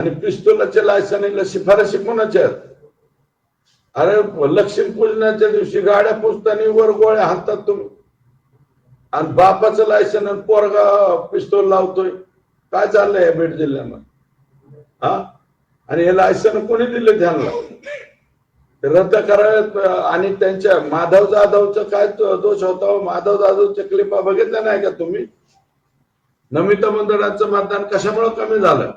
आणि पिस्तुलाच्या लायसनीला शिफारशी कोणाच्या अरे लक्ष्मी पूजनाच्या दिवशी गाड्या पुसताना वर गोळ्या हातात तुम्ही. आणि बापाचं लायसन आणि पोरगा पिस्तूल लावतोय. काय चाललंय या बीड जिल्ह्यामध्ये? हा? आणि हे लायसन कोणी दिलं त्यांना? रद्द करावेत आणि त्यांच्या माधव जाधवचं काय दोष होता हो? माधव जाधवच्या क्लिपा बघितल्या नाही का तुम्ही? नमिता मंदिराचं मतदान कशामुळे कमी झालं?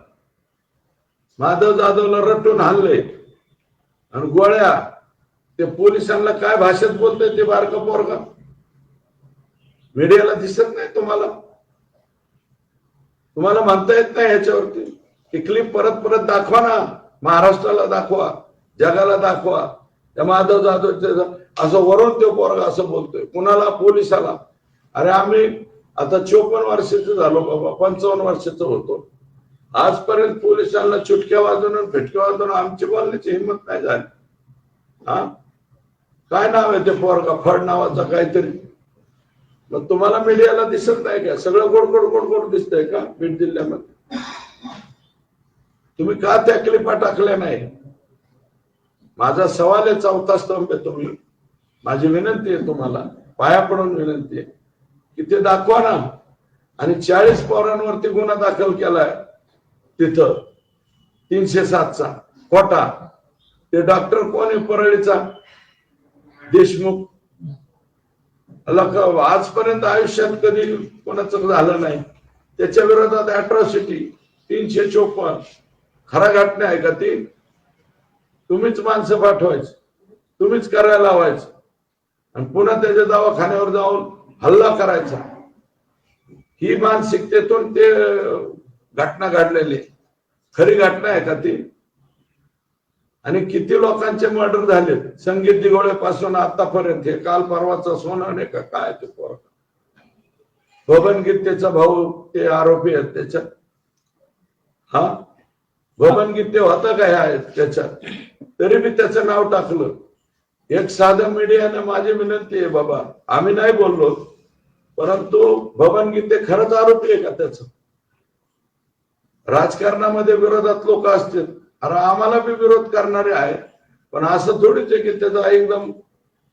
माधव जाधवला रट्टून हाणले आणि गोळ्या ते पोलिसांना काय भाषेत बोलतोय ते बारका पोरगा? मीडियाला दिसत नाही तुम्हाला? तुम्हाला म्हणता येत नाही ह्याच्यावरती ती क्लिप परत परत दाखवा ना. महाराष्ट्राला दाखवा जगाला दाखवा. त्या माधव जाधव असं वरून तो पोरगा असं बोलतोय. कुणाला? पोलिसाला. अरे आम्ही आता चोपन्न वर्षाचं झालो बाबा पंचावन्न वर्षाचं होतो. आजपर्यंत पोलिसांना चुटक्या वाजवून फिटक्या वाजवून आमची बोलण्याची हिंमत नाही झाली. हा? काय नाव आहे ते पोरका फड नावाचा काहीतरी. मग तुम्हाला मीडियाला दिसत नाही का? सगळं गोड गोड गोड गोड दिसतंय का बीड जिल्ह्यामध्ये? तुम्ही का त्या क्लिपा टाकल्या नाही? माझा सवाल आहे चौथा स्तंभ आहे तुम्ही. माझी विनंती आहे तुम्हाला पाया पडून विनंती आहे. की ते दाखवा ना. आणि चाळीस पोरांवरती गुन्हा दाखल केलाय. तिथं. तीनशे सातचा. कोटा ते डॉक्टर कोण? आहे परळीचा. देशमुख. आजपर्यंत आयुष्यात कधी कोणाचं झालं नाही. त्याच्या विरोधात अट्रॉसिटी तीनशे चोपन्न. खरा घटना आहे का ती? तुम्हीच माणसं पाठवायची. तुम्हीच करायला लावायचं. आणि पुन्हा त्याच्या दवाखान्यावर जाऊन हल्ला करायचा. ही मानसिकतेतून ते घटना घडलेली खरी घटना आहे का ती? आणि किती लोकांचे मर्डर झाले संगीत दिगोळे पासून आतापर्यंत हे काल परवाचा सोनं नाही का? काय ते पोरगा बबन गीतेचा भाऊ ते आरोपी आहेत त्याच्यात. हा? बबन गीते होता काय आहेत त्याच्यात? तरी मी त्याचं नाव टाकलं. एक साधं मीडियाने माझी विनंती आहे बाबा. आम्ही नाही बोललो. परंतु बबन गीते खरंच आरोपी आहे का त्याचं? राजकारणामध्ये विरोधात लोक असतील. अरे आम्हाला बी विरोध करणारे आहेत. पण असं थोडीच आहे की त्याचा एकदम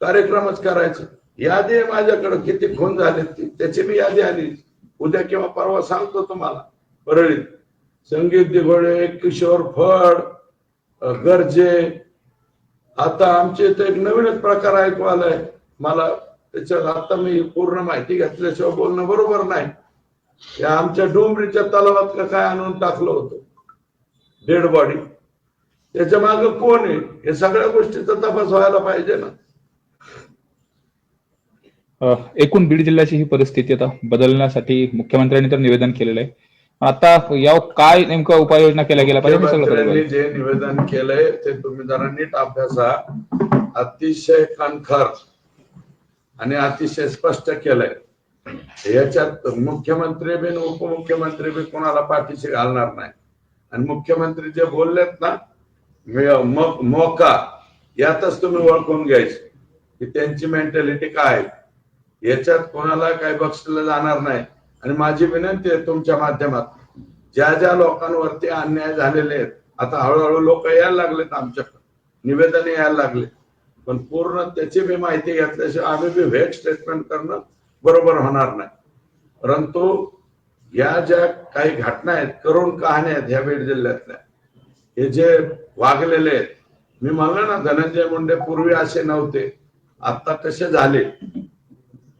कार्यक्रमच करायचं. यादी आहे माझ्याकडे. किती खून झाले ती. त्याची मी यादी आली. उद्या किंवा परवा सांगतो तुम्हाला. परळीत. संगीत दिघोळे किशोर फड गरजे. आता आमच्या इथे एक नवीनच प्रकार ऐकू आलाय. मला त्याच्यात आता मी पूर्ण माहिती घेतल्याशिवाय बोलणं बरोबर नाही. या आमच्या डोंबरीच्या तलावात का काय आणून टाकलं होतं? Dead body. त्याच्यामागे कोण आहे? हे सगळ्या गोष्टीचा तपास व्हायला पाहिजे ना. एकूण बीड जिल्ह्याची ही परिस्थिती आता बदलण्यासाठी मुख्यमंत्र्यांनी तर निवेदन केलेलं आहे. आता यावर काय नेमकं उपाययोजना केल्या गेल्या पाहिजे. जे निवेदन केलंय ते तुम्ही जरा नीट अभ्यासा. अतिशय कणखर आणि अतिशय स्पष्ट केलंय. याच्यात मुख्यमंत्री बी उपमुख्यमंत्री बी कोणाला पाठीशी घालणार नाही. आणि मुख्यमंत्री जे बोललेत ना मोका यातच तुम्ही ओळखून घ्यायचे की त्यांची मेंटॅलिटी काय आहे. याच्यात कोणाला काही बक्षलं जाणार नाही. आणि माझी विनंती आहे तुमच्या माध्यमात ज्या ज्या लोकांवरती अन्याय झालेले आहेत आता हळूहळू लोक यायला लागलेत आमच्याकडे निवेदन यायला लागले पण पूर्ण त्याची बी माहिती घेतल्याशिवाय आम्ही बी व्हेट स्टेटमेंट करणं बरोबर होणार नाही. परंतु या ज्या काही घटना आहेत करुण कहाण्या आहेत ह्या बीड जिल्ह्यातल्या हे जे वागलेले आहेत मी म्हणलं ना धनंजय मुंडे पूर्वी असे नव्हते आता कसे झाले?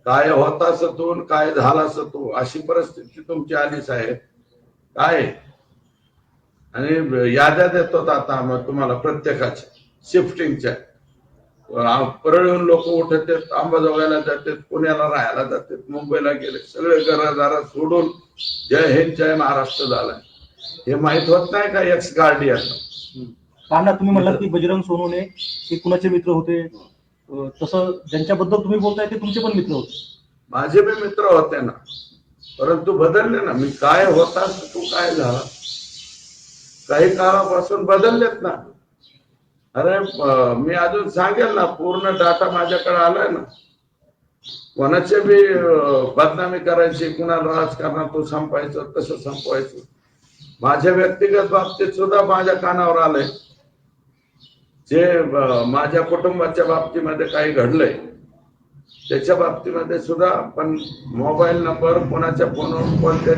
काय होता सतून काय झाला सतू अशी परिस्थिती तुमची आली साहेब. काय? आहे? आणि याद्या देतो आता मग तुम्हाला प्रत्येकाच्या शिफ्टिंगच्या अं, परळून लोक उठत आहेत अंबाजोगायला जातात पुण्याला राहायला जातात मुंबईला गेले सगळे घरदारा सोडून जय हिंद जय महाराष्ट्र झालाय. हे माहीत होत नाही का एक्स गार्डियन कांदा तुम्ही म्हणलात की बजरंग सोनवणे हे कुणाचे मित्र होते? तसं ज्यांच्याबद्दल तुम्ही बोलताय ते तुमचे पण मित्र होते. माझे बी मित्र होते ना. परंतु बदलले ना. मी काय होता तू काय झाला? काही काळापासून बदललेत ना. अरे मी अजून सांगेल ना पूर्ण डाटा माझ्याकडे आलाय ना. कोणाचे बी बदनामी करायची कुणाला राजकारणातून संपायचं कसं संपवायचं माझ्या व्यक्तिगत बाबतीत सुद्धा माझ्या कानावर आलंय. जे माझ्या कुटुंबाच्या बाबतीमध्ये काही घडलंय त्याच्या बाबतीमध्ये सुद्धा पण मोबाईल नंबर कोणाच्या फोनवर कोणत्या